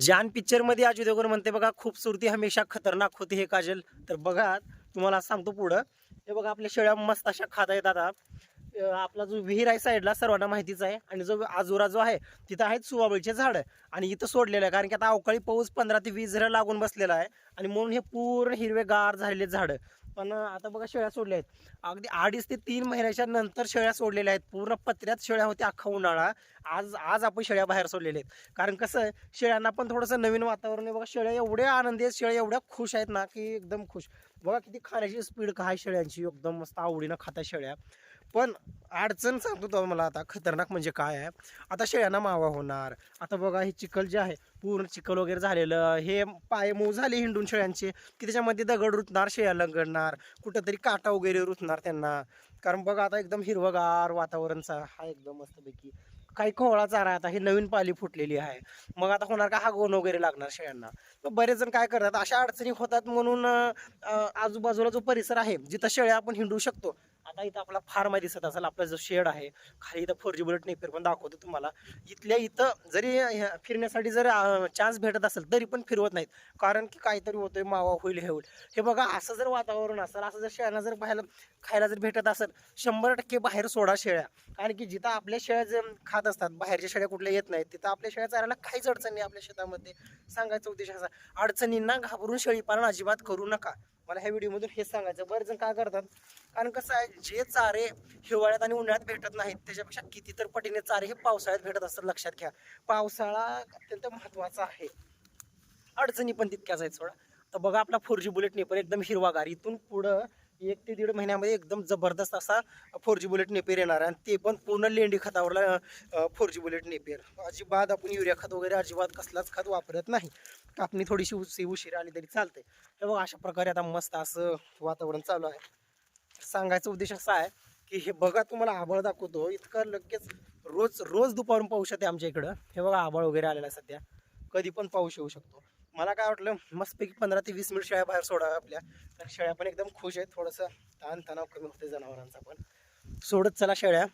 जान पिक्चरमध्ये अजय देवगण म्हणते बघा खूपसुरती हमेशा खतरनाक होती हे काजल. तर बघा तुम्हाला सांगतो पुढं. हे बघा आपल्या शेळ्या मस्त अशा खाता येतात आता. आपला जो विहीर आहे साईडला सर्वांना माहितीच आहे. आणि जो आजोरा जो आहे तिथं आहेत सुवाबळीचे झाड. आणि इथं सोडलेलं आहे कारण की आता अवकाळी पाऊस पंधरा ते वीस झरं लागून बसलेला आहे. आणि म्हणून हे पूर्ण हिरवेगार झालेले झाडं. पण आता बघा शेळ्या सोडल्या आहेत. अगदी अडीच ते तीन महिन्याच्या नंतर शेळ्या सोडलेल्या आहेत. पूर्ण पत्र्यात शेळ्या होत्या अख्खा उन्हाळा. आज आज आपण शेळ्या बाहेर सोडलेल्या आहेत. कारण कसं आहे शेळ्यांना पण थोडंसं नवीन वातावरण आहे. बघा शेळ्या एवढ्या आनंदी आहेत. शेळ्या एवढ्या खुश आहेत ना की एकदम खुश. बघा किती खाण्याची स्पीड काय शेळ्यांची. एकदम मस्त आवडीनं खाता शेळ्या. पण अडचण सांगतो तो मला आता खतरनाक म्हणजे काय आहे? आता शेळ्यांना मावा होणार. आता बघा हे चिखल जे आहे पूर्ण चिखल वगैरे झालेलं हे पाय मऊ झाले हिंडून शेळ्यांचे की त्याच्यामध्ये दगड रुतणार शेळ्या लंगडणार कुठंतरी काटा वगैरे रुतणार त्यांना. कारण बघा आता एकदम हिरवगार वातावरणचा हा एकदम मस्तपैकी काही कोहळा चारा आता हे नवीन पाली फुटलेली आहे. मग आता होणार का हा गोण वगैरे लागणार शेळ्यांना? तर बरेच जण काय करतात अशा अडचणी होतात म्हणून आजूबाजूला जो परिसर आहे जिथं शेळ्या आपण हिंडू शकतो आता इथं आपला फार्म आहे दिसत असेल आपला जो शेड आहे खाली इथं फोर जी बुलेट नेपेर पण दाखवतो तुम्हाला. इथल्या इथं जरी ह्या- फिरण्यासाठी जर चान्स भेटत असेल तरी पण फिरवत नाहीत. कारण की काहीतरी होतोय मावा होईल हे होईल. हे बघा असं जर वातावरण असेल असं जर शेळ्यांना जर बाहेर खायला जर भेटत असेल शंभर टक्के बाहेर सोडा शेळ्या. कारण की जिथं आपल्या शेळ्या जे खात असतात बाहेरच्या शेळ्या कुठल्या येत नाहीत तिथं आपल्या शेळ्या चारायला काहीच अडचण नाही आपल्या शेतामध्ये. सांगायचा उद्देश असा अडचणींना घाबरून शेळी पालन अजिबात करू नका. मला ह्या व्हिडिओमधून हेच सांगायचं बरं जण काय करतात? कारण कसं आहे जे चारे हिवाळ्यात आणि उन्हाळ्यात भेटत नाहीत त्याच्यापेक्षा किती तर पटीने चारे हे पावसाळ्यात भेटत असतात लक्षात घ्या. पावसाळा अत्यंत महत्त्वाचा आहे. अडचणी पण तितक्याच आहेत सोडा. तर बघा आपला फोर जी बुलेट नेपर एकदम हिरवागार. इथून पुढं एक ते दीड महिन्यामध्ये एकदम जबरदस्त असा फोर जी बुलेट नेपेर येणार आहे. आणि ते पण पूर्ण लेंडी खतावरला फोर जी बुलेट नेपेर. अजिबात आपण युरिया खत वगैरे अजिबात कसलाच खत वापरत नाही. कापणी थोडीशी उशी उशीर आली तरी चालते हे बघा अशा प्रकारे आता मस्त असं वातावरण चालू आहे. सांगायचा उद्देश असा आहे की हे बघा तुम्हाला आबळ दाखवतो. इतकं लगेच रोज रोज दुपारून पाऊस येते आमच्या इकडं. हे बघा आबळ वगैरे आलेला आहे सध्या. कधी पण पाऊस येऊ शकतो. मला काय वाटलं मस्तपैकी पंधरा ते वीस मिनिट शेळ्या बाहेर सोडाव्या आपल्या. तर शेळ्या पण एकदम खुश आहेत थोडंसं ताण तणाव कमी होते जनावरांचा पण. सोडत चला शेळ्या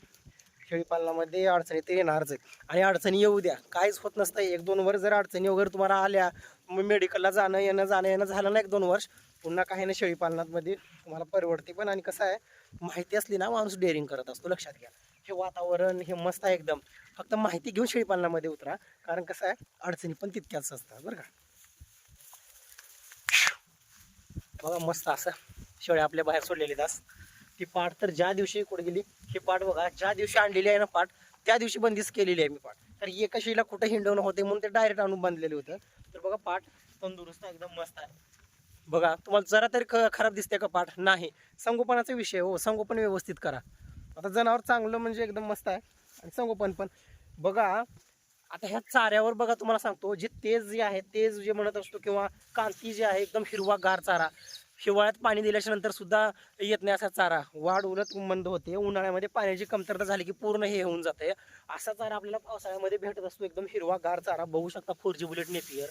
शेळीपालनामध्ये अडचणी ते येणारच आहेत. आणि अडचणी येऊ द्या. काहीच होत नसतं. एक दोन वर्ष जर अडचणी वगैरे तुम्हाला आल्या मग मेडिकलला जाणं येणं जाणं येणं झालं ना एक दोन वर्ष पुन्हा काही ना शेळीपालनामध्ये तुम्हाला परवडते पण. आणि कसं आहे माहिती असली ना माणूस डेअरिंग करत असतो. लक्षात घ्या. हे वातावरण हे मस्त आहे एकदम. फक्त माहिती घेऊन शेळीपालनामध्ये उतरा. कारण कसं आहे अडचणी पण तितक्याच असतात. बरं का? बघा मस्त असं शेळ्या आपल्या बाहेर सोडलेली दास ती पाठ तर ज्या दिवशी कुठे गेली ही पाट बघा ज्या दिवशी आणलेली आहे ना पाठ त्या दिवशी बंदिस्त केलेली आहे मी पाट तर एका शेळीला कुठं हिंडवणं होते म्हणून ते डायरेक्ट आणून बांधलेलं होतं. तर बघा पाट तंदुरुस्त एकदम मस्त आहे. बघा तुम्हाला जरा तरी ख- खराब दिसते का पाठ? नाही. संगोपनाचा विषय हो संगोपन व्यवस्थित करा. आता जनावर चांगलं म्हणजे एकदम मस्त आहे. आणि संगोपन पण. बघा आता ह्या चाऱ्यावर बघा तुम्हाला सांगतो जे तेज जे आहे तेज जे म्हणत असतो किंवा कांती जे आहे एकदम हिरवा गार चारा. हिवाळ्यात पाणी दिल्याच्या नंतर सुद्धा येत नाही असा चारा. वाढ उलट मंद होते. उन्हाळ्यामध्ये पाण्याची कमतरता झाली की पूर्ण हे होऊन जाते असा चारा आपल्याला पावसाळ्यामध्ये भेटत असतो. एकदम हिरवा गार चारा. बघू शकता फोर जी बुलेट नेपियर.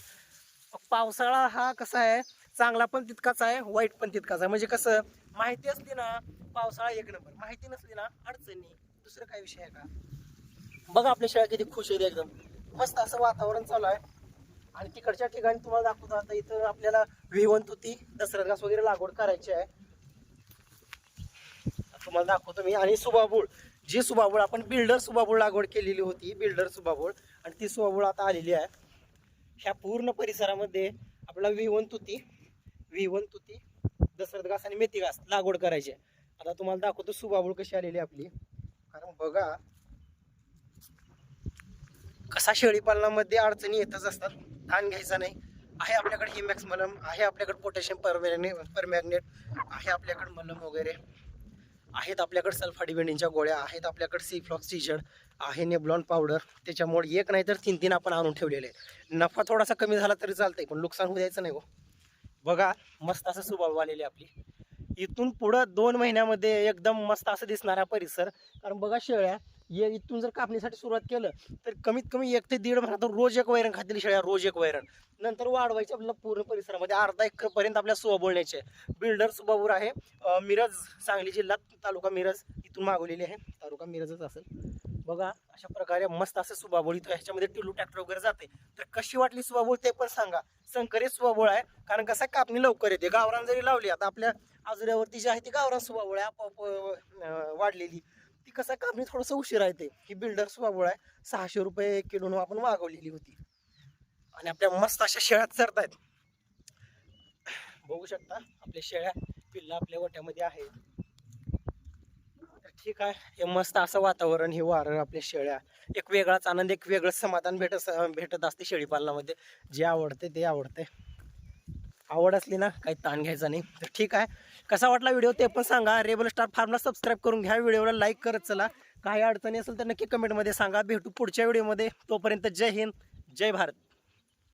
पावसाळा हा कसा आहे? चांगला पण तितकाच आहे वाईट पण तितकाच आहे. म्हणजे कसं माहिती असली ना पावसाळा एक नंबर. माहिती नसली ना अडचणी. दुसरं काय विषय आहे का? बघा आपल्या शाळा किती खुश आहेत एकदम. मस्त असं वातावरण चालू आहे. आणि तिकडच्या ठिकाणी तुम्हाला दाखवतो आता इथं आपल्याला विवंत होती दसऱ्यात घास वगैरे लागवड करायची आहे. तुम्हाला दाखवतो मी. आणि सुबाबूळ. जी सुबाबूळ आपण बिल्डर सुबाबूळ लागवड केलेली होती बिल्डर सुबाबूळ. आणि ती सुबाबूळ आता आलेली आहे. ह्या पूर्ण परिसरामध्ये आपला विवंत तुती विवंत तुती दशरथ घास आणि मेथी घास लागवड करायची आहे. आता तुम्हाला दाखवतो सुबाबूळ कशी आलेली आहे आपली. कारण बघा कसा शेळीपालनामध्ये अडचणी येतच असतात ताण घ्यायचा नाही. आहे आपल्याकडे हिमॅक्स मलम आहे आपल्याकडे पोटॅशियम परमॅग्ने परमॅग्नेट आहे आपल्याकडे मलम वगैरे. आहेत आपल्याकडे सल्फाडिबेंडीच्या गोळ्या आहेत आपल्याकडे सीफ्लॉक्स टीशर्ट आहे नेब्लॉन पावडर त्याच्यामुळे एक नाही तर तीन तीन आपण आणून ठेवलेले आहे नफा थोडासा कमी झाला तरी चालतंय पण नुकसान होऊ द्यायचं नाही हो. बघा मस्त असं सुबाब आलेली आपली. इथून पुढं दोन महिन्यामध्ये एकदम मस्त असं दिसणारा परिसर. कारण बघा शेळ्या ये इथून जर कापणीसाठी सुरुवात केलं तर कमीत कमी एक ते दीड महिना तर रोज एक वैरण खातील शेळ्या रोज एक वैरण. नंतर वाढवायचे आपल्याला पूर्ण परिसरामध्ये अर्धा एकरपर्यंत आपल्या सुबा बोलण्याचे बिल्डर सुबाबूर आहे. मिरज सांगली जिल्हा तालुका मिरज इथून मागवलेली आहे. तालुका मिरजच असेल. बघा अशा प्रकारे मस्त असं सुबाबोळ इथं ह्याच्यामध्ये टिलू ट्रॅक्टर वगैरे जाते. तर कशी वाटली सुबाबोळ ते पण सांगा. संकरित सुबाबोळ आहे. कारण कसं आहे, कापणी लवकर येते. गावरान जरी लावली आता आपल्या आजुऱ्यावरती जी आहे ती गावरान सुबाबोळ आहे. आपोआप वाढलेली. ती कसं आहे, कापणी थोडंसं उशीर येते. ही बिल्डर्स सुबाबोळ आहे. सहाशे रुपये किलोनं आपण मागवलेली होती. आणि आपल्या मस्त अशा शेळ्यात चरतायत. बघू शकता आपल्या शेळ्या पिल्ला आपल्या गोट्यामध्ये आहेत. ठीक आहे हे मस्त असं वातावरण हे वारं आपल्या शेळ्या. एक वेगळाच आनंद एक वेगळं समाधान भेटत भेटत असते शेळीपालनामध्ये. जे आवडते ते आवडते. आवड असली ना काही ताण घ्यायचा नाही. तर ठीक आहे. कसा वाटला व्हिडिओ ते पण सांगा. रेबल स्टार फार्मला सबस्क्राईब करून घ्या. व्हिडिओला लाईक करत चला. काही अडचणी असेल तर नक्की कमेंटमध्ये सांगा. भेटू पुढच्या व्हिडिओमध्ये तोपर्यंत जय हिंद. जय भारत.